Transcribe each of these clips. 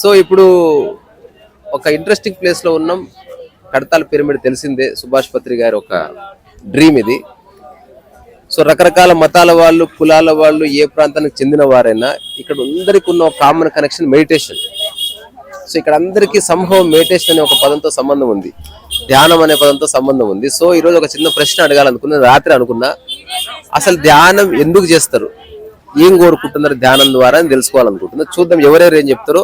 So ఇప్పుడు ఒక interesting ప్లేస్లో ఉన్నాం. కడతాల పిరమిడ్ తెలిసిందే. సుభాష్ పత్రి గారి ఒక డ్రీమ్ ఇది. సో రకరకాల మతాల వాళ్ళు కులాల వాళ్ళు ఏ ప్రాంతానికి చెందిన వారైనా ఇక్కడ అందరికి ఉన్న కామన్ కనెక్షన్ మెడిటేషన్ సో ఇక్కడ అందరికీ సంభవం మెడిటేషన్ అనే ఒక పదంతో సంబంధం ఉంది. ధ్యానం అనే పదంతో సంబంధం ఉంది. సో ఈ రోజు ఒక చిన్న ప్రశ్న అడగాలనుకున్నా రాత్రి అనుకున్నా అసలు ధ్యానం ఎందుకు చేస్తారు? ఏం కోరుకుంటున్నారు ధ్యానం ద్వారా అని తెలుసుకోవాలనుకుంటున్నా. చూద్దాం ఎవరెవరు ఏం చెప్తారో.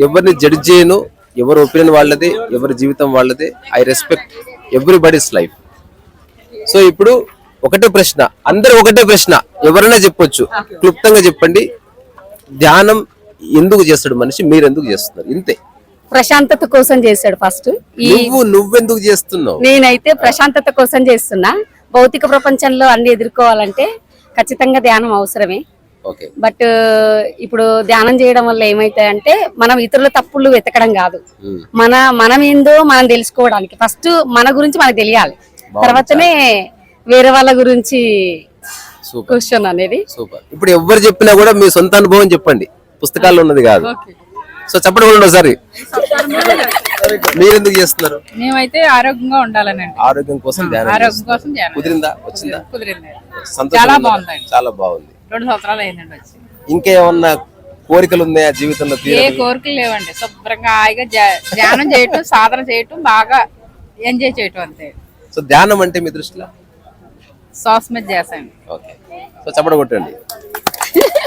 ఎవరిని జడ్జ్ చేయను ఎవరి ఒపీనియన్ వాళ్ళది ఎవరి జీవితం వాళ్ళది. I respect everybody's life so ఇప్పుడు ఒకటే ప్రశ్న అందరు ఒకటే ప్రశ్న ఎవరైనా చెప్పొచ్చు. క్లుప్తంగా చెప్పండి ధ్యానం ఎందుకు చేస్తాడు మనిషి? మీరు ఎందుకు చేస్తున్నారు? ఇంతే. ప్రశాంతత కోసం చేశాడు ఫస్ట్. నువ్వు నువ్వెందుకు చేస్తున్నావు? నేనైతే ప్రశాంతత కోసం చేస్తున్నా. భౌతిక ప్రపంచంలో అన్ని ఎదుర్కోవాలంటే ఖచ్చితంగా ధ్యానం అవసరమే. బట్ ఇప్పుడు ధ్యానం చేయడం వల్ల ఏమైతాయంటే మనం ఇతరుల తప్పులు వెతకడం కాదు. మన మనం ఏందో మనం తెలుసుకోవడానికి. ఫస్ట్ మన గురించి మనకు తెలియాలి. తర్వాతనే వేరే వాళ్ళ గురించి సూపర్. క్వశ్చన్ అనేది. సూపర్. ఇప్పుడు ఎవరు చెప్పినా కూడా మీ సొంత అనుభవం చెప్పండి. పుస్తకాల్లో ఉన్నది కాదు. సో చెప్పండి కూడా ఒకసారి. మీరు ఎందుకు చేస్తున్నారు? మేమైతే ఆరోగ్యంగా ఉండాలనండి. ఆరోగ్యం కోసం ధ్యానం ఆరోగ్యం. కోసం ధ్యానం కుదిరిందా? వచ్చిందా? కుదిరింది. చాలా ఉందా? బాగుందండి. చాలా బాగుంది. రెండు సంవత్సరాలు అయిందండి వచ్చి. ఇంకేమన్నా కోరికలు ఉన్నాయా జీవితంలో ఏ తీరని? కోరికలు లేవండి. శుభ్రంగా హాయిగా ధ్యా- ధ్యానం చేయటం సాధన చేయటం బాగా ఎంజాయ్ చేయటం అంతే. సో ధ్యానం అంటే మీ దృష్టిలో? శ్వాస మీద చేసాను ఓకే. సో చెప్పడ కొట్టండి.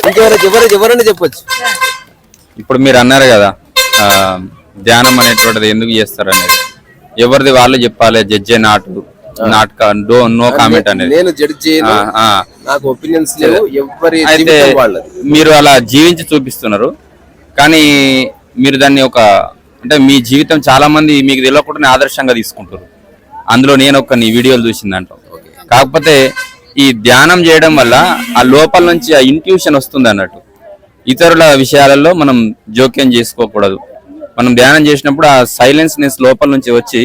ఇంకెవరు ఎవరు ఎవరైనా చెప్పొచ్చు? ఇప్పుడు మీరు అన్నారు కదా ఆ, ధ్యానం అనేటువంటిది ఎందుకు చేస్తారు అనేది ఎవరిది వాళ్ళు చెప్పాలి జడ్జే నాటు నాట్ డో నో కామెంట్ అనేది. నేను జడ్జ్ చేయను ఆ, ఆ. నాకు ఒపీనియన్స్ లేవు ఎవరి అయితే మీరు అలా జీవించి చూపిస్తున్నారు. కానీ మీరు దాన్ని ఒక అంటే మీ జీవితం చాలా మంది మీకు తెలియకుండానే ఆదర్శంగా తీసుకుంటారు అందులో నేను ఒక నీ వీడియోలు చూసిందంట కాకపోతే ఈ ధ్యానం చేయడం వల్ల ఆ లోపల నుంచి ఆ ఇంట్యూషన్ వస్తుంది అన్నట్టు. ఇతరుల విషయాలలో మనం జోక్యం చేసుకోకూడదు. మనం ధ్యానం చేసినప్పుడు ఆ సైలెన్స్నెస్ లోపల నుంచి వచ్చి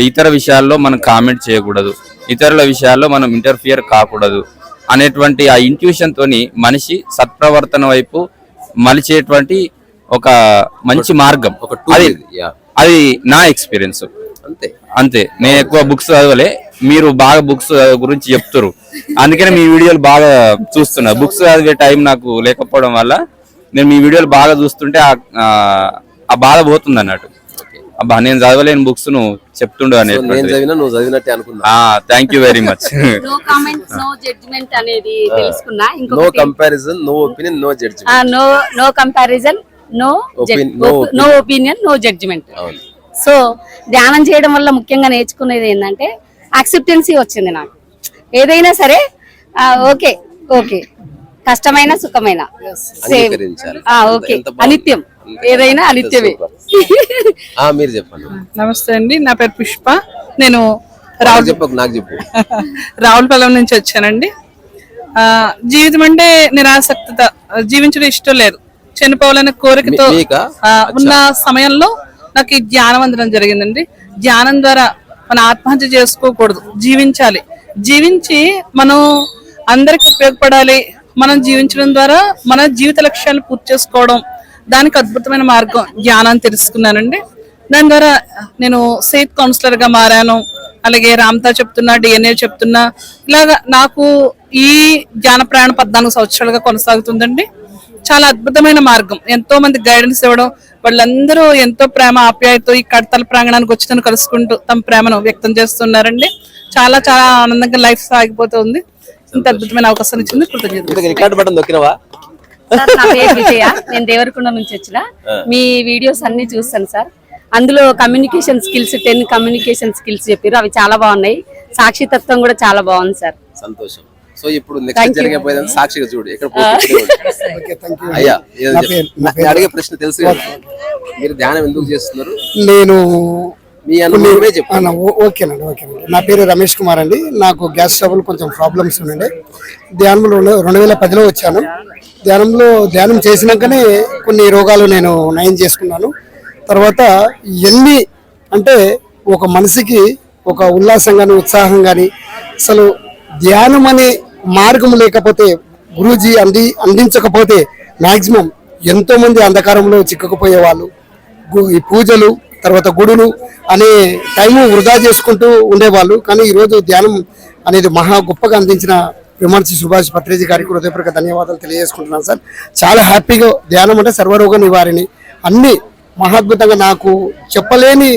ఇతర విషయాల్లో మనం కామెంట్ చేయకూడదు. ఇతరుల విషయాల్లో మనం ఇంటర్ఫియర్ కాకూడదు. అనేటువంటి ఆ ఇంట్యూషన్ తోని మనిషి సత్ప్రవర్తన వైపు మలిచేటువంటి ఒక మంచి మార్గం. అది. అది నా ఎక్స్పీరియన్స్ అంతే. అంతే. నేను ఎక్కువ బుక్స్ చదవలే మీరు బాగా బుక్స్ గురించి చెప్తారు అందుకనే మీ వీడియోలు బాగా చూస్తున్నా. బుక్స్ చదివే టైం నాకు లేకపోవడం వల్ల నేను మీ వీడియోలు బాగా చూస్తుంటే ఆ బాధ పోతుంది అన్నట్టు అబ్బా నేను చదవలేని బుక్స్ను చెప్తుండు అనేది నేను చదివినా నువ్వు చదివినట్టే అనుకున్నా. Thank you very much no comments no judgement అనేది తెలుసుకున్నా. నో ఇంకొకటి comparison no opinion no judge no no comparison no no opinion no judgement so ధ్యానం చేయడం వల్ల ముఖ్యంగా నేర్చుకునేది ఏంటంటే యాక్సెప్టెన్సీ వచ్చింది నాకు. ఏదైనా సరే ఓకే ఓకే కష్టమైన సుఖమైన. సేమ్. ఓకే. అనిత్యం. ఏదైనా అనిత్యమే. ఆ మీరు చెప్పండి. నమస్తే అండి. నా పేరు పుష్ప. నేను నాకు చెప్పకు నాకు చెప్పు. రావులపాలెం నుంచి వచ్చానండి. ఆ, జీవితం అంటే నిరాసక్తత. జీవించడం ఇష్టం లేదు. చనిపోవాలనే కోరికతో ఉన్న సమయంలో నాకు ఈ ధ్యానం అందడం జరిగిందండి. ధ్యానం ద్వారా మన ఆత్మహత్య చేసుకోకూడదు. జీవించాలి. జీవించి మనం అందరికి ఉపయోగపడాలి మనం జీవించడం ద్వారా మన జీవిత లక్ష్యాలు పూర్తి చేసుకోవడం దానికి అద్భుతమైన మార్గం ధ్యానాన్ని తెలుసుకున్నానండి. దాని ద్వారా నేను సేత్ కౌన్సిలర్గా మారాను. అలాగే రామ్తా చెప్తున్నా డిఎన్ఏ చెప్తున్నా. ఇలాగా నాకు ఈ ధ్యాన ప్రయాణం పద్నాలుగు సంవత్సరాలుగా కొనసాగుతుందండి. చాలా అద్భుతమైన మార్గం. ఎంతో మంది గైడెన్స్ ఇవ్వడం వాళ్ళందరూ ఎంతో ప్రేమ ఆప్యాయతో ఈ కడతల ప్రాంగణానికి వచ్చి తను కలుసుకుంటూ తమ ప్రేమను వ్యక్తం చేస్తున్నారండి. చాలా చాలా ఆనందంగా లైఫ్ సాగిపోతుంది. ఇంత అద్భుతమైన అవకాశం ఇచ్చింది కృతజ్ఞతలు. ఇంతకు రికార్డ్ బటన్ నొక్కినవా సార్ నా పేరు విజయ. నేను దేవరకొండ నుంచి వచ్చిన. మీ వీడియోస్ అన్ని చూస్తాను సార్. అందులో communication skills ten communication skills చెప్పారు అవి చాలా బాగున్నాయి. సాక్షి తత్వం కూడా చాలా బాగుంది సార్. సంతోషం. సో ఇప్పుడు నెక్స్ట్ జరిగిపోయేదని సాక్షిగా చూడు. ఇక్కడే ఉండు. అయ్యా అడిగే ప్రశ్న తెలుసు మీరు ధ్యానం ఎందుకు చేస్తున్నారు? నేను మీ అనుభవమే చెప్పు. ఓ- ఓకేనండి ఓకేనండి. నా పేరు రమేష్ కుమార్ అండి. నాకు గ్యాస్ ట్రబుల్ కొంచెం ప్రాబ్లమ్స్ ఉండండి ధ్యానంలో రెండు- వేల పదిలో వచ్చాను. ధ్యానంలో ధ్యానం చేసినాకనే కొన్ని రోగాలు నేను నయం చేసుకున్నాను. తర్వాత ఎన్ని అంటే ఒక మనిషికి ఒక ఉల్లాసం కానీ ఉత్సాహం కానీ అసలు ధ్యానం అనే మార్గం లేకపోతే గురూజీ అంది అందించకపోతే మ్యాక్సిమం ఎంతోమంది అంధకారంలో చిక్కుకుపోయే వాళ్ళు ఈ పూజలు తర్వాత గుడులు అనే టైము వృధా చేసుకుంటూ ఉండేవాళ్ళు. కానీ ఈరోజు ధ్యానం అనేది మహా గొప్పగా అందించిన విమర్శి సుభాష్ పత్రిజీ గారికి హృదయపూర్వక ధన్యవాదాలు తెలియజేసుకుంటున్నాను సార్. చాలా హ్యాపీగా ధ్యానం అంటే సర్వరోగ నివారిణి. అన్ని మహాద్భుతంగా నాకు చెప్పలేని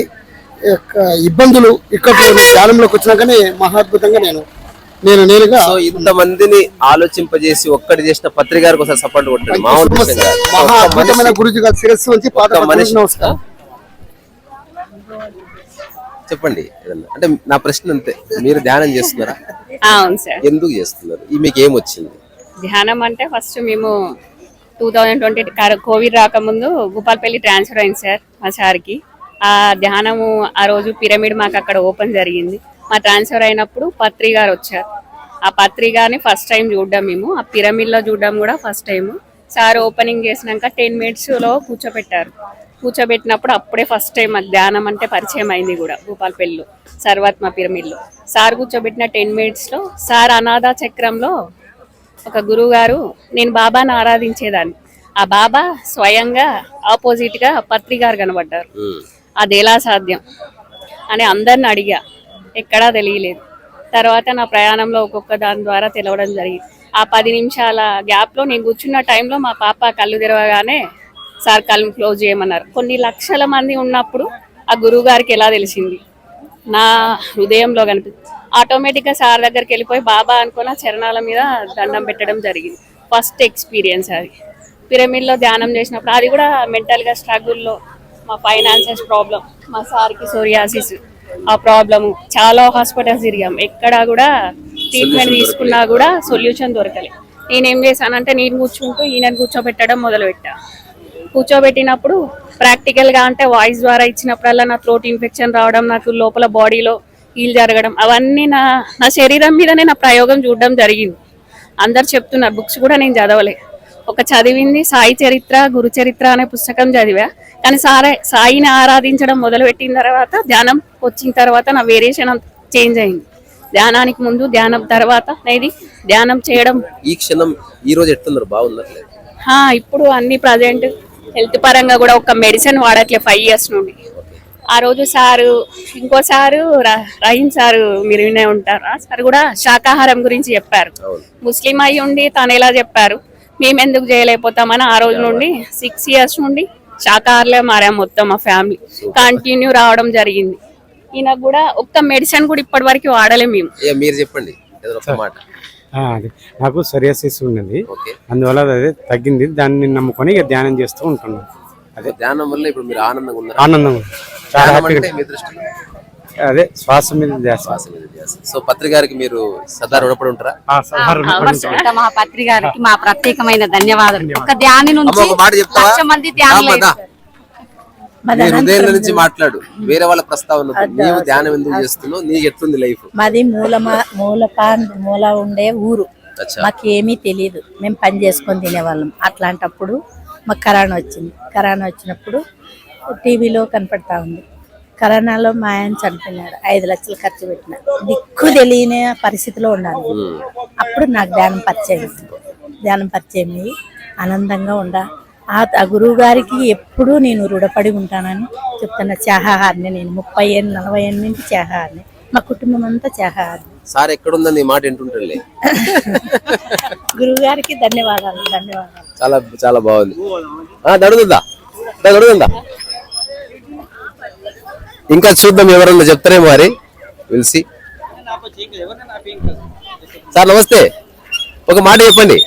ఇబ్బందులు ఇక్కడ ధ్యానంలోకి వచ్చినాకనే మహాద్భుతంగా నేను నేను నేనుగా సో ఇంత మందిని ఆలోచింపజేసి ఒక్కటి చేసిన పత్రికారికి ఒకసారి సపోర్ట్ కాదు. మహా గురుజీ గారి శిరస్సు వచ్చి ఒక్క మనిషి నమస్కారం. చెప్పండి ఏదన్నా. అంటే నా ప్రశ్న అంతే. మీరు ధ్యానం చేస్తున్నారా? అవును సార్. ఎందుకు చేస్తున్నారు? ఈ మీకు ఏం వచ్చింది? ధ్యానం అంటే ఫస్ట్ మేము టూ థౌజండ్ ట్వంటీ కోవిడ్ రాకముందు భూపాలపల్లి ట్రాన్స్ఫర్ అయింది సార్ మా సార్కి. ఆ ధ్యానము ఆ రోజు పిరమిడ్ మాకు అక్కడ ఓపెన్ జరిగింది. మా ట్రాన్స్ఫర్ అయినప్పుడు పత్రి గారు వచ్చారు. ఆ పత్రి గారిని ఫస్ట్ టైం చూడడం మేము. ఆ పిరమిడ్లో చూడడం కూడా ఫస్ట్ టైం సార్ ఓపెనింగ్ చేసినాక టెన్ మినిట్స్లో కూర్చోబెట్టారు కూర్చోబెట్టినప్పుడు అప్పుడే ఫస్ట్ టైం మాకు ధ్యానం అంటే పరిచయం అయింది కూడా భూపాలపల్లిలో సర్వాత్మ పిరమిడ్లో. సార్ కూర్చోబెట్టిన టెన్ మినిట్స్లో సార్ అనాథ చక్రంలో ఒక గురువు గారు నేను బాబాను ఆరాధించేదాన్ని. ఆ బాబా స్వయంగా ఆపోజిట్గా పత్రి గారు కనబడ్డారు. అది ఎలా సాధ్యం? అని అందరిని అడిగా. ఎక్కడా తెలియలేదు. తర్వాత నా ప్రయాణంలో ఒక్కొక్క దాని ద్వారా తెలవడం జరిగింది. ఆ పది నిమిషాల గ్యాప్లో నేను కూర్చున్న టైంలో మా పాప కళ్ళు తెరవగానే సార్ కళ్ళు క్లోజ్ చేయమన్నారు. కొన్ని లక్షల మంది ఉన్నప్పుడు ఆ గురువు గారికి ఎలా తెలిసింది? నా హృదయంలో కనిపి ఆటోమేటిక్గా సార్ దగ్గరికి వెళ్ళిపోయి బాబా అనుకున్న చరణాల మీద దండం పెట్టడం జరిగింది. ఫస్ట్ ఎక్స్పీరియన్స్ అది. పిరమిడ్లో ధ్యానం చేసినప్పుడు అది కూడా మెంటల్గా స్ట్రగుల్లో మా ఫైనాన్సెస్ ప్రాబ్లం మా సార్కి సోరియాసిస్ ఆ ప్రాబ్లము. చాలా హాస్పిటల్స్ తిరిగాం. ఎక్కడా కూడా ట్రీట్మెంట్ తీసుకున్నా కూడా సొల్యూషన్ దొరకలే. నేనేం చేశానంటే నేను కూర్చుంటూ ఈయన కూర్చోబెట్టడం మొదలుపెట్టా. కూర్చోబెట్టినప్పుడు ప్రాక్టికల్గా అంటే వాయిస్ ద్వారా ఇచ్చినప్పుడల్లా నా థ్రోట్ ఇన్ఫెక్షన్ రావడం నాకు లోపల బాడీలో హీల్ జరగడం అవన్నీ నా నా శరీరం మీదనే నా ప్రయోగం చూడడం జరిగింది. అందరు చెప్తున్నారు బుక్స్ కూడా నేను చదవలే. ఒక చదివింది సాయి చరిత్ర గురు చరిత్ర అనే పుస్తకం చదివా. కానీ సారే సాయిని ఆరాధించడం మొదలుపెట్టిన తర్వాత ధ్యానం వచ్చిన తర్వాత నా వేరియేషన్ చేంజ్ అయింది. ధ్యానానికి ముందు ధ్యానం తర్వాత అనేది ధ్యానం చేయడం ఈ క్షణం ఈ రోజు ఎట్లున్నారు? హా, ఇప్పుడు అన్ని ప్రజెంట్ హెల్త్ పరంగా కూడా ఒక మెడిసిన్ వాడట్లే ఫైవ్ ఇయర్స్ నుండి. ఆ రోజు సారు ఇంకో సారు ర- రహీం సారు మీరు వినే ఉంటారు? ఆ సార్ కూడా శాకాహారం గురించి చెప్పారు. ముస్లిం అయి ఉండి తను ఎలా చెప్పారు? మేము ఎందుకు చేయలేకపోతామని ఆ రోజు నుండి సిక్స్ ఇయర్స్ నుండి శాకాహారలే మారాం మొత్తం మా ఫ్యామిలీ కంటిన్యూ రావడం జరిగింది. ఈయన కూడా ఒక్క మెడిసిన్ కూడా ఇప్పటి వరకు వాడలే మేము. మీరు చెప్పండి. అది. నాకు సరియాసిస్ ఉన్నది. ఓకే. అందువల్ల అది తగ్గింది. దాన్ని నమ్ముకొని ఇక ధ్యానం చేస్తూ ఉంటున్నాను అదే. ధ్యానం వల్ల ఇప్పుడు మీరు ఆనందంగా ఉన్నారు? ఆనందం ఉంది. చాలా ధ్యానం హ్యాపీగా అంటే మీ దృష్టిలో? అదే శ్వాస మీద ధ్యాస. శ్వాస మీద ధ్యాస. సో పత్రికారికి మీరు సదా రుణపడి ఉంటారా? మా పత్రి గారికి మా ప్రత్యేకమైన ధన్యవాదాలు. ఒక ధ్యాని నుంచి మాట చెప్తావా? మంది దా. నీ హృదయం నుంచి మాట్లాడు. వేరే వాళ్ళ ప్రస్తావన. నీవు ధ్యానం ఎందుకు చేస్తున్నావు? నీకు ఎట్లుంది లైఫ్ మాది మూల మూలకాన్ మూల ఉండే ఊరు. అచ్చా. మాకు ఏమీ తెలియదు మేము పని చేసుకొని తినేవాళ్ళం. అట్లాంటప్పుడు మాకు కరోనా వచ్చింది. కరోనా వచ్చినప్పుడు టీవీలో కనపడతా ఉంది. కరోనాలో మా ఆయన చనిపోయినాడు. ఐదు లక్షలు ఖర్చు పెట్టిన. దిక్కు తెలియని పరిస్థితిలో ఉన్నాను అప్పుడు నాకు ధ్యానం పరిచయం. ధ్యానం పరిచయం అయ్యి ఆనందంగా ఉండ. ఆ గురువు గారికి ఎప్పుడూ నేను రుణపడి ఉంటానని చెప్తున్నా. చాహాహారిని నేను. ముప్పై ఏళ్ళు నలభై ఏళ్ళ నుంచి చాహాహారిని మా కుటుంబం అంతా చాహాహారిని సార్ ఎక్కడుందని మాట వింటుంటలే. గురువు గారికి ధన్యవాదాలు ధన్యవాదాలు. చాలా చాలా బాగుంది. ఆ దడుతుందా దడుతుందా ఇంకా చూద్దాం ఎవరన్నా చెప్తారేమో మరి. పిలిచి సార్ నమస్తే. ఒక మాట చెప్పండి.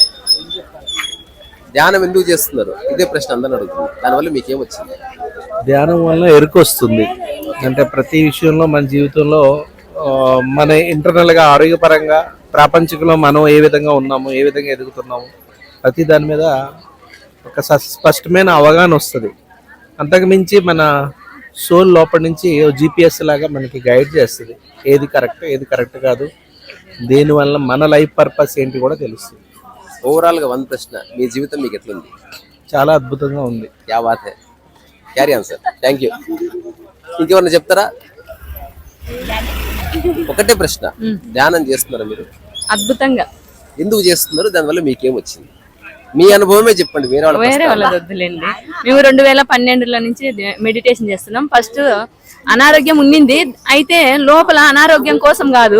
ధ్యానం ఎందుకు చేస్తున్నారు? ఇదే ప్రశ్న అందరిని అడుగుతుంది దానివల్ల మీకేం వచ్చింది? ధ్యానం వల్ల ఎరుకొస్తుంది అంటే ప్రతి విషయంలో మన జీవితంలో మన ఇంటర్నల్గా ఆరోగ్యపరంగా ప్రాపంచికంలో మనం ఏ విధంగా ఉన్నాము ఏ విధంగా ఎదుగుతున్నాము ప్రతి దాని మీద ఒక స- స్పష్టమైన అవగాహన వస్తుంది. అంతకు మించి మన సోల్ లోపల నుంచి జిపిఎస్ లాగా మనకి గైడ్ చేస్తుంది. ఏది కరెక్ట్ ఏది కరెక్ట్ కాదు. దేనివల్ల మన లైఫ్ పర్పస్ ఏంటి కూడా తెలుస్తుంది. ఓవరాల్గా వన్ ప్రశ్న మీ జీవితం మీకు ఎట్లుంది? చాలా అద్భుతంగా ఉంది. యా బాత్ క్యారీ ఆన్సర్ థ్యాంక్ యూ ఇంకేమన్నా చెప్తారా? ఒకటే ప్రశ్న. ధ్యానం చేస్తున్నారా మీరు? అద్భుతంగా. ఎందుకు చేస్తున్నారు? దానివల్ల మీకేం వచ్చింది మీ అనుభవమే చెప్పండి వేరే వాళ్ళ వేరే వాళ్ళది వద్దులేండి. మేము రెండు వేల పన్నెండులో నుంచి మెడిటేషన్ చేస్తున్నాం. ఫస్ట్ అనారోగ్యం ఉండింది అయితే లోపల అనారోగ్యం కోసం కాదు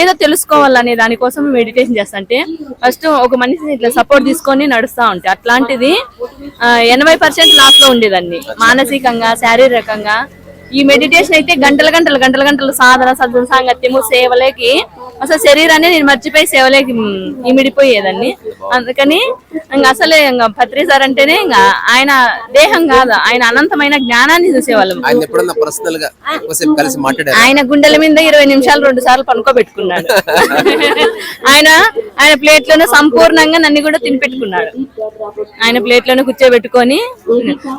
ఏదో తెలుసుకోవాలనే దానికోసం మెడిటేషన్ చేస్తుంటే ఫస్ట్ ఒక మనిషిని ఇట్లా సపోర్ట్ తీసుకొని నడుస్తా ఉంటే. అట్లాంటిది ఎనభై పర్సెంట్ లాస్లో మానసికంగా శారీరకంగా. ఈ మెడిటేషన్ అయితే గంటల గంటలు గంటల గంటలు సాధన సద్గుణ సాంగత్యము సేవలేకి అసలు శరీరాన్ని నేను మర్చిపోయి సేవలేకి ఇమిడిపోయేదాన్ని. అందుకని ఇంకా అసలే ఇంకా పత్రి సార్ అంటేనే ఇంకా ఆయన దేహం కాదు ఆయన అనంతమైన జ్ఞానాన్ని చూసేవాళ్ళం. ఆయన గుండెల మీద ఇరవై నిమిషాలు రెండు సార్లు పనుకోబెట్టుకున్నాడు. ఆయన ఆయన ప్లేట్లోనే సంపూర్ణంగా నన్ను కూడా తినిపెట్టుకున్నాడు. ఆయన ప్లేట్లోనే కూర్చోబెట్టుకొని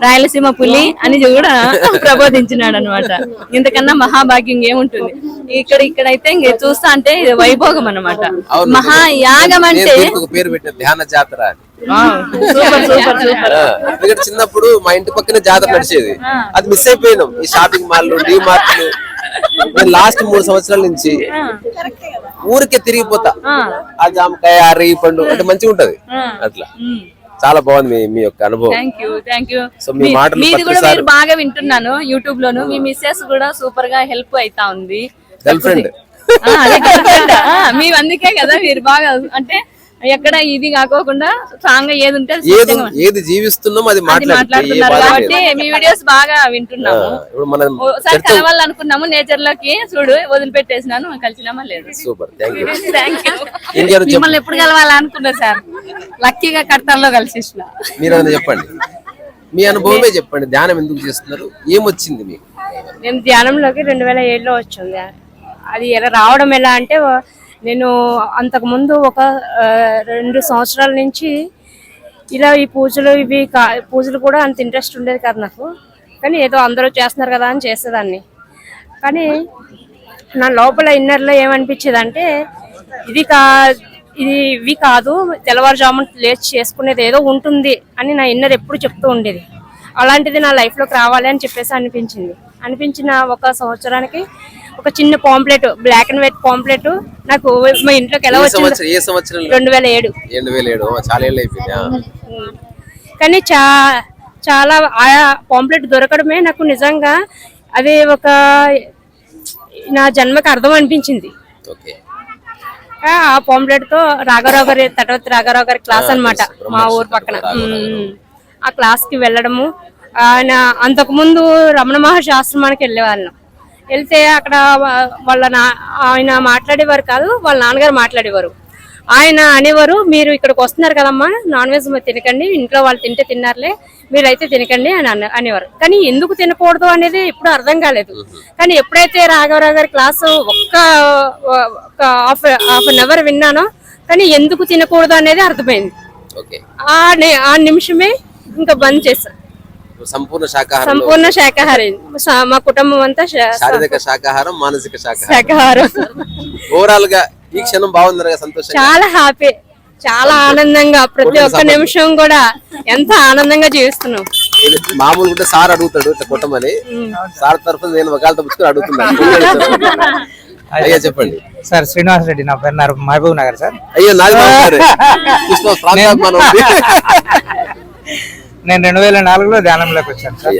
రాయలసీమ పులి అని కూడా ప్రబోధించినాడు అనమాట ఇంతకన్నా మహాభాగ్యం ఏముంటుంది? ఇక్కడ ఇక్కడైతే ఇంక చూస్తా అంటే ఇది వైభోగం అనమాట. మహాయాగం అంటే పేరు పెట్టాను ధ్యాన జాతర ఎందుకంటే చిన్నప్పుడు మా ఇంటి పక్కనే జాతర నడిచేది. అది మిస్ అయిపోయినాం. ఈ షాపింగ్ మాల్లు డి మార్ట్లు నేను లాస్ట్ మూడు సంవత్సరాల నుంచి ఊరికే తిరిగిపోతా. ఆ. జామకాయ ఆ రేగి పండు అంటే మంచిగా ఉంటది అట్లా. చాలా బాగుంది మీ మీ యొక్క అనుభవం. Thank you thank you so మీ మాటలు మీది కూడా ప్రతిసారి- మీరు బాగా వింటున్నాను యూట్యూబ్ లోను. మీ మిస్సెస్ కూడా సూపర్గా హెల్ప్ అయితా ఉంది. గర్ల్ ఫ్రెండ్ ఆ, అదే girlfriend. ఆ, మేము అందుకే కదా మీరు బాగా అంటే ఎక్కడ ఇది కాకోకుండా స్ట్రాంగ్గా ఏది ఉంటే ఏది జీవిస్తున్నాం అది మాట్లాడుతున్నారు. కాబట్టి మీ వీడియోస్ బాగా వింటున్నాము. ఇప్పుడు మనం ఒకసారి కలవాలనుకున్నాము నేచర్లోకి చూడు వదిలిపెట్టేసినాను కలిసినామా లేదు. సూపర్ మిమ్మల్ని ఎప్పుడు కలవాలనుకున్నారు సార్. లక్కీగా కడతాల్లో కలిసేసిన. మీరు చెప్పండి? మీ అనుభవమే చెప్పండి ధ్యానం ఎందుకు చేస్తున్నారు? ఏమొచ్చింది మీకు? మేము ధ్యానంలోకి రెండు వేల ఏడులో వచ్చింది అది ఎలా రావడం ఎలా అంటే నేను అంతకుముందు ఒక రెండు సంవత్సరాల నుంచి ఇలా ఈ పూజలు ఇవి కా- పూజలు కూడా అంత ఇంట్రెస్ట్ ఉండేది కాదు నాకు. కానీ ఏదో అందరూ చేస్తున్నారు కదా అని చేసేదాన్ని. కానీ నా లోపల ఇన్నర్లో ఏమనిపించేది అంటే ఇది కా ఇది ఇవి కాదు తెల్లవారుజామున లేచి చేసుకునేది ఏదో ఉంటుంది అని నా ఇన్నర్ ఎప్పుడు చెప్తూ ఉండేది. అలాంటిది నా లైఫ్లోకి రావాలి అని చెప్పేసి అనిపించింది. అనిపించిన ఒక సంవత్సరానికి ఒక చిన్న pamphlet black and white pamphlet. నాకు మా ఇంట్లోకి ఎలా వచ్చింది ఏ రెండు వేల ఏడు. రెండు వేల ఏడు చాలా ఏళ్ళు అయిపోయింది ఆ. కానీ చా చాలా ఆ పాంప్లెట్ దొరకడమే నాకు నిజంగా అది ఒక నా జన్మకి అర్థం అనిపించింది. ఆ పాంప్లెట్తో రాఘారావు గారి తటవతి రాఘారావు గారి క్లాస్ అన్నమాట మా ఊరు పక్కన. ఆ క్లాస్కి వెళ్ళడము ఆయన అంతకు ముందు రమణ మహర్షి ఆశ్రమానికి వెళ్ళేవాళ్ళం. వెళ్తే అక్కడ వాళ్ళ నా ఆయన మాట్లాడేవారు కాదు వాళ్ళ నాన్నగారు మాట్లాడేవారు. ఆయన అనేవారు మీరు ఇక్కడికి వస్తున్నారు కదమ్మా నాన్ వెజ్ తినకండి ఇంట్లో వాళ్ళు తింటే తిన్నారులే మీరైతే తినకండి అని అన్న అనేవారు. కానీ ఎందుకు తినకూడదు అనేది ఎప్పుడు అర్థం కాలేదు. కానీ ఎప్పుడైతే రాఘవరావు గారి క్లాసు ఒక్క ఒక హాఫ్ హాఫ్ అన్ అవర్ విన్నానో కానీ ఎందుకు తినకూడదు అనేది అర్థమైంది. ఓకే. ఆ నిమిషమే ఇంకా బంద్ చేసా సంపూర్ణ శాకాహారం సంపూర్ణ శాకాహారి. మా కుటుంబం అంతా శారీరక శాకాహారం మానసిక శాకాహారం. శాకాహారం. ఓవరాల్గా ఈ క్షణం బాగుందనగా సంతోషంగా? చాలా హ్యాపీ చాలా ఆనందంగా ప్రతి ఒక్క నిమిషం కూడా ఎంత ఆనందంగా జీవిస్తున్నాం. ఇది మామూలుగా ఉంటే సార్ అడుగుతాడు ఇట్లా కొట్టమని. సార్ తరఫున నేను ఒకళ్ళతో పుచ్చుకొని అడుగుతున్నాను. అయ్యా చెప్పండి. సార్ శ్రీనివాస్ రెడ్డి నా పేరు మహబూబ్ నగర్ సార్. అయ్యో నాది నేను రెండు వేల నాలుగులో ధ్యానంలోకి వచ్చాను సార్.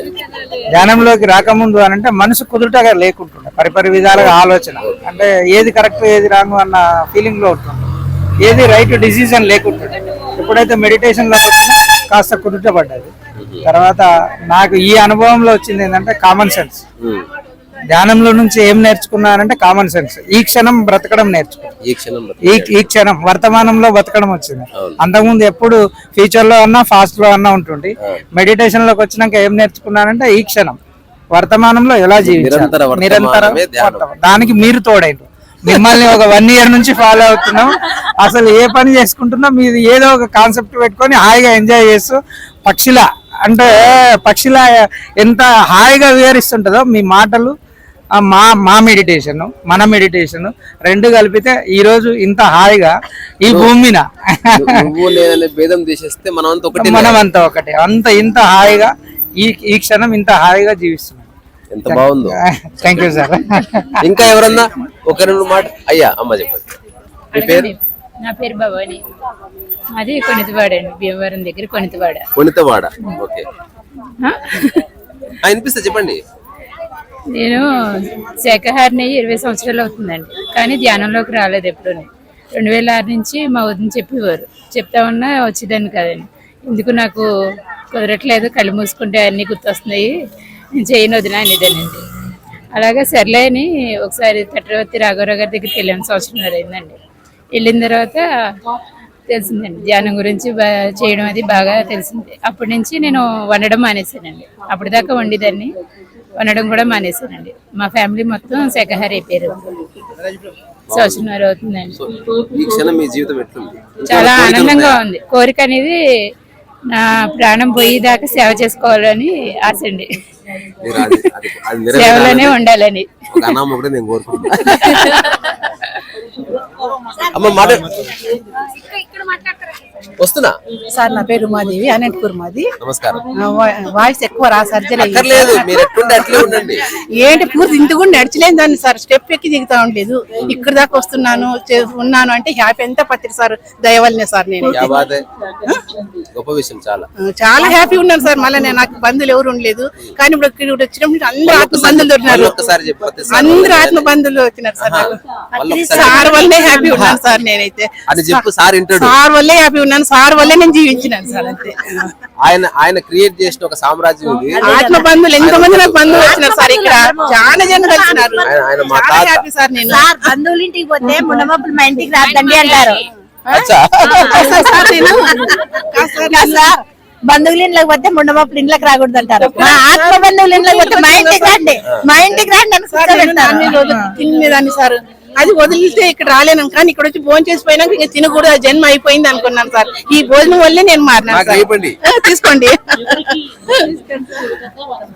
ధ్యానంలోకి రాకముందు అని అంటే మనసు కుదుటగా లేకుంటుండే. పరిపరి విధాలుగా ఆలోచన. అంటే ఏది కరెక్ట్ ఏది రాంగ్ అన్న ఫీలింగ్లో ఉంటుండే. ఏది రైట్ డిసిజన్ లేకుంటుండే. ఎప్పుడైతే మెడిటేషన్లోకి వచ్చినా కాస్త కుదుట పడ్డది. తర్వాత నాకు ఈ అనుభవంలో వచ్చింది ఏంటంటే కామన్ సెన్స్ ధ్యానంలో నుంచి ఏం నేర్చుకున్నానంటే కామన్ సెన్స్ ఈ క్షణం బ్రతకడం నేర్చుకున్నాను ఈ క్షణం ఈ ఈ క్షణం వర్తమానంలో బతకడం వచ్చింది. అంతకుముందు ఎప్పుడు ఫ్యూచర్లో అన్నా ఫాస్ట్లో అన్నా ఉంటుంది మెడిటేషన్లోకి వచ్చినాక ఏం నేర్చుకున్నానంటే ఈ క్షణం. వర్తమానంలో ఎలా జీవించాలి? నిరంతర. దానికి మీరు తోడైండ్రు. మిమ్మల్ని ఒక వన్ ఇయర్ నుంచి ఫాలో అవుతున్నాం. అసలు ఏ పని చేసుకుంటున్నా మీరు ఏదో ఒక కాన్సెప్ట్ పెట్టుకొని హాయిగా ఎంజాయ్ చేస్తూ పక్షిల అంటే పక్షిల ఎంత హాయిగా వివరిస్తుంటుందో మీ మాటలు మా మా మెడిటేషన్ మన మెడిటేషన్ రెండు కలిపితే ఈ రోజు ఇంత హాయిగా ఈ భూమి మీద భేదం తీసేస్తే మనం అంతా ఒకటి మనం అంతా ఒకటే. అంత ఇంత హాయిగా ఈ ఈ క్షణం ఇంత హాయిగా జీవిస్తున్నాం. ఎంత బాగుందో. థ్యాంక్ యూ సార్ ఇంకా ఎవరన్నా ఒక రెండు మాట అయ్యా అమ్మ చెప్పండి. మీ పేరు? నా పేరు భవాని. అది కొనితివాడ అండి. భీమవరం దగ్గర కొనితివాడ. కొనితవాడ. ఓకే. ఆ, వినిపిస్తే చెప్పండి. నేను శాఖాహారిని ఇరవై సంవత్సరాలు అవుతుందండి. కానీ ధ్యానంలోకి రాలేదు ఎప్పుడు రెండు వేల ఆరు నుంచి మా వదిన చెప్పేవారు. చెప్తా ఉన్నా వచ్చేదాన్ని కదండి. ఎందుకు నాకు కుదరట్లేదు కళ్ళు మూసుకుంటే అన్నీ గుర్తొస్తున్నాయి. నేను చేయను వదిన అనేదానండి. అలాగే సర్లే అని ఒకసారి తట్రవర్తి రాఘవరావు గారి దగ్గరికి వెళ్ళాను సంవత్సరంన్నర అయిందండి. వెళ్ళిన తర్వాత తెలిసిందండి. ధ్యానం గురించి చేయడం అది బాగా తెలిసింది. అప్పటి నుంచి నేను వండడం మానేసానండి అప్పటిదాకా వండేదాన్ని. వండడం కూడా మానేశానండి మా ఫ్యామిలీ మొత్తం శాఖాహారి అయిపోయారు. సంవత్సరంన్నర అవుతుందండి. చాలా ఆనందంగా? ఉంది. కోరిక అనేది నా ప్రాణం పోయేదాకా సేవ చేసుకోవాలని ఆశ అండి. మీరు అది అది అది సేవలోనే ఉండాలని. ఒక అనామ కూడా నేను కోరుకుంటున్నా అమ్మ మాట వస్తున్నా? సార్ నా పేరు ఉమాదేవి అనంతపూర్ మాది. నమస్కారం. వాయిస్ ఎక్కువ రా సర్జరీ అయ్యింది. అక్కర్లేదు మీరు ఎట్లుంటే అట్లే ఉండండి. ఏంటి పూర్తి ఇంత కూడా నడిచలేని దాన్ని సార్ స్టెప్ ఎక్కి దిగుతా ఉండలేదు. ఇక్కడ దాకా వస్తున్నాను చే- ఉన్నాను అంటే హ్యాపీ ఎంత పత్రి సార్ దయవల్లనే సార్ నేను. గొప్ప విషయం చాలా. చాలా హ్యాపీ ఉన్నాను సార్ మళ్ళీ నేను నాకు బంధువులు ఎవరు ఉండలేదు. కానీ ఇప్పుడు ఇక్కడ వచ్చినప్పుడు అందరూ ఆత్మ బంధువులు దొరికినారు. ఒక్కసారి చెప్పు అందరూ ఆత్మ బంధువులు వచ్చినారు సార్ సార్ వల్లే హ్యాపీ ఉన్నాను సార్ నేనైతే. అని చెప్పు సార్ వింటాడు. సార్ వల్లే హ్యాపీ ఉన్నాను. సార్ వల్లే నేను జీవించినాను సార్ అంతే. ఆయన ఆయన క్రియేట్ చేసిన ఒక సామ్రాజ్యం ఇది. ఆత్మ బంధువులు ఎంత మంది నాకు బంధువులు వచ్చినారు సార్ ఇక్కడ? చాలా జనం కలిసినారు ఆయన ఆయన మా చాలా తాత. హ్యాపీ సార్ నేను. సార్ బంధువుల ఇంటికి పోతే ముండమప్పులు మా ఇంటికి రాదండి అంటారు. బంధువుల ఇంట్లోకి పోతే ముండమప్పులు ఇంట్లోకి రాకూడదు అంటారు. మా ఆత్మ బంధువుల ఇంట్లోకి పోతే మా ఇంటికి రండి. మా ఇంటికి రండి సార్ తినేదాన్ని సార్. అది వదిలితే ఇక్కడ రాలేను కానీ ఇక్కడ వచ్చి భోజనం చేసి పోయినాక ఇంకా తినకూడదు. ఆ జన్మ అయిపోయింది అనుకున్నాను సార్. ఈ భోజనం వల్లే నేను మారినాను తీసుకోండి.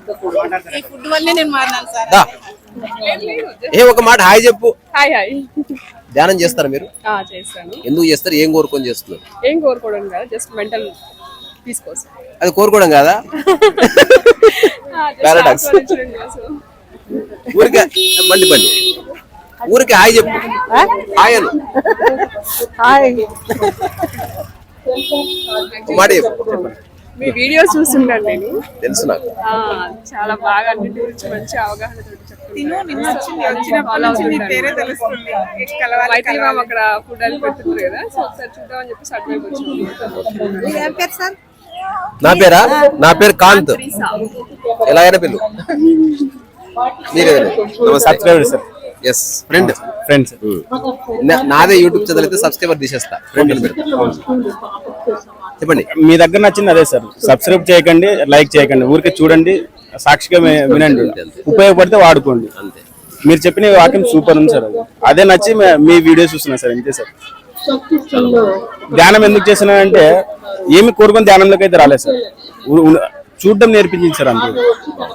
ఈ ఫుడ్ వల్లే నేను మారినాను సార్. ఏ ఒక మాట హాయ్ చెప్పు. Hi hi. ధ్యానం చేస్తారా మీరు? చేస్తాను. ఎందుకు చేస్తారు? ఏం కోరుకొని చేస్తున్నారు? ఏం కోరుకోవడం కదా జస్ట్ మెంటల్ కోసం. అది కోరుకోవడం కాదా? పారాడాక్స్ ఊరికే బండి బండి. ఊరికే హాయ్ చెప్పు. హాయ్ అను. ఒక మాట చెప్పు. మీ వీడియో చూస్తున్నాను నేను. తెలుసు నాకు. ఆ, చాలా బాగా అన్నిటి గురించి మంచి అవగాహన మైత్రి మ్యామ్ అక్కడ ఫుడ్ అని పెడుతున్నారు కదా. సో ఒకసారి చూద్దామని చెప్పేసి అటువైపు వచ్చాము. నా పేరా? నా పేరు కాంత్. ఎలాగైనా పిల్లు మీరే subscriber sir. Yes friend. Friends నాదే యూట్యూబ్ ఛానల్ అయితే సబ్స్క్రైబర్ తీసేస్తా. ఫ్రెండ్ చెప్పండి. మీ దగ్గర నచ్చింది అదే సార్. సబ్స్క్రైబ్ చేయకండి లైక్ చేయకండి. ఊరికే చూడండి సాక్షిగా వినండి. ఉపయోగపడితే వాడుకోండి. అంతే. మీరు చెప్పిన వాక్యం సూపర్ ఉంది సార్ అది. అదే నచ్చి మే- మీ వీడియో చూస్తున్నా సార్ అంతే సార్. ధ్యానం ఎందుకు చేస్తున్నానంటే ఏమి కోరుకొని ధ్యానంలోకి అయితే రాలేదు సార్. చూడడం నేర్పించింది సార్ అంతే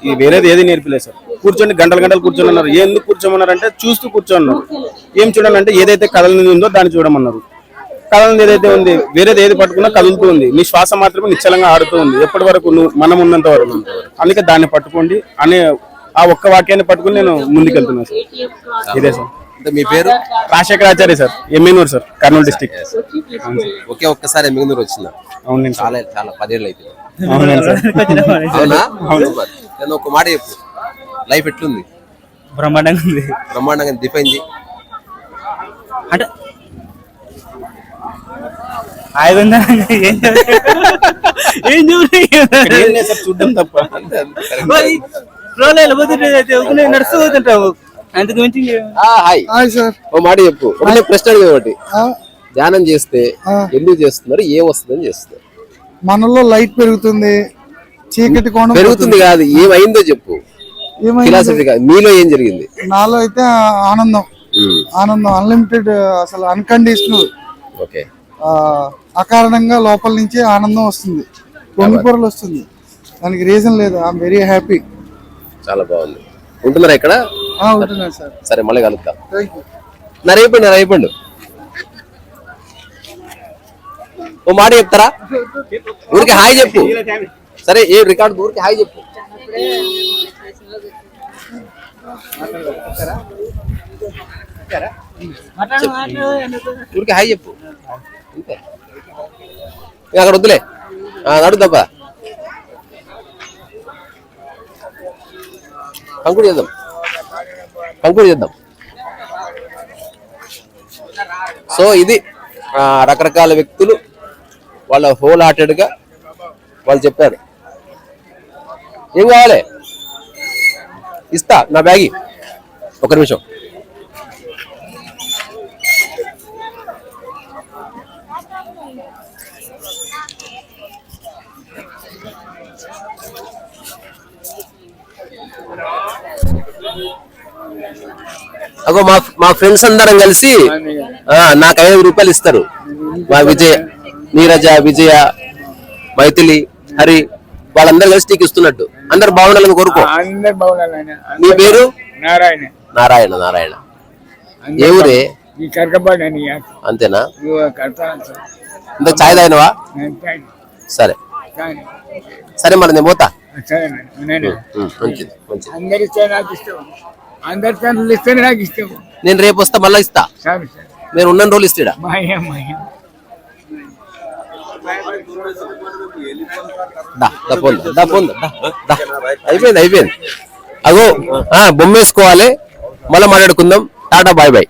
ఈ వేరేది ఏది నేర్పలేదు సార్. కూర్చొని గంటలు గంటలు కూర్చొని అన్నారు ఎందుకు కూర్చోమన్నారంటే చూస్తూ కూర్చోన్నారు ఏం చూడాలంటే ఏదైతే కదలని ఉందో దాన్ని చూడమన్నారు. కదలని ఏదైతే ఉంది వేరేది ఏది పట్టుకున్నా కదులుతూ ఉంది. మీ శ్వాస మాత్రమే నిశ్చలంగా ఆడుతూ ఉంది. ఎప్పటి వరకు నువ్వు మనం ఉన్నంత వరకు అందుకే దాన్ని పట్టుకోండి అనే ఆ ఒక్క వాక్యాన్ని పట్టుకుని నేను ముందుకెళ్తున్నాను సార్. ఇదే సార్. మీ పేరు? Rajasekharacharya sir Yemmiganur sir Kurnool district ఒకే ఒక్కసారి మిగునూరు వచ్చిందా? అవునండి సార్. చాలా చాలా పదేళ్ళు అవునా? సూపర్. నేను ఒక మాట చెప్పు. లైఫ్ ఎట్లుంది? బ్రహ్మాండంగా ఉంది. బ్రహ్మాండంగా డిఫైన్ చేయి అంటే ఏం చూడడం తప్ప. వెళ్ళిపోతుంటే నడుస్తూ పోతుంటావు? హాయ్ సార్ ఓ మాట చెప్పు. ఒకటే ప్రశ్న అడిగి ఒకటి. ధ్యానం చేస్తే ఎందుకు చేస్తున్నారు? ఏం వస్తుందని చేస్తున్నారు? మనలో లైట్ పెరుగుతుంది చీకటి కోణం పెరుగుతుంది కాదు. ఏమైందో చెప్పు. ఏమైంది? ఫిలాసఫీ కాదు. మీలో ఏం జరిగింది? నాలో అయితే ఆనందం. ఆనందం. అన్లిమిటెడ్ అసలు అన్కండిషనల్ ఓకే. అకారణంగా లోపల నుంచి ఆనందం వస్తుంది. పొంగిపొరలు వస్తుంది. దానికి రీజన్ లేదు. ఐఎమ్ వెరీ హ్యాపీ చాలా బాగుంది. ఉంటున్నారా ఇక్కడ? ఉంటున్నాను సార్. సరే మళ్ళీ కలుద్దాం. థ్యాంక్ యూ నా రేపండి నా రేపండు. ఓ మాట చెప్తారా? ఊరికి హాయ్ చెప్పు. సరే ఏ రికార్డు ఊరికి హాయ్ చెప్పు. ఊరికి హాయ్ చెప్పు. అక్కడ వద్దులే. నడుద్దాం కంకుడు చేద్దాం. కంకుడు చేద్దాం. సో ఇది ఆ, రకరకాల వ్యక్తులు వాళ్ళ హోల్ హార్టెడ్గా వాళ్ళు చెప్పారు. ఏం కావాలి? ఇస్తా నా బ్యాగి. ఒక నిమిషం. అగో మా మా ఫ్రెండ్స్ అందరం కలిసి ఆ, నాకు ఐదు రూపాయలు ఇస్తారు. మా విజయ నీరజ విజయ మైథిలి హరి వాళ్ళందరూ కలిసి నీకు ఇస్తున్నట్టు. అందరు బాగుండాలని కోరుకో. నీ పేరు? నారాయణ. నారాయణ నారాయణ. ఏ ఊరే? అంతేనా? ఇంత చాయ్ తాగినవా? సరే. సరే మరి నేను పోతా. మంచిది మంచిది. అందరు ఇస్తే నాకు ఇష్టం. అందరి తండ్రులు ఇస్తేనే నాకు నేను రేపు వస్తా మళ్ళీ ఇస్తా. నేను ఉన్న రోజులు ఇస్తాడా. అయిపోయింది అయిపోయింది. అగో ఆ, బొమ్మ వేసుకోవాలి. మళ్ళీ మాట్లాడుకుందాం. Tata bye bye.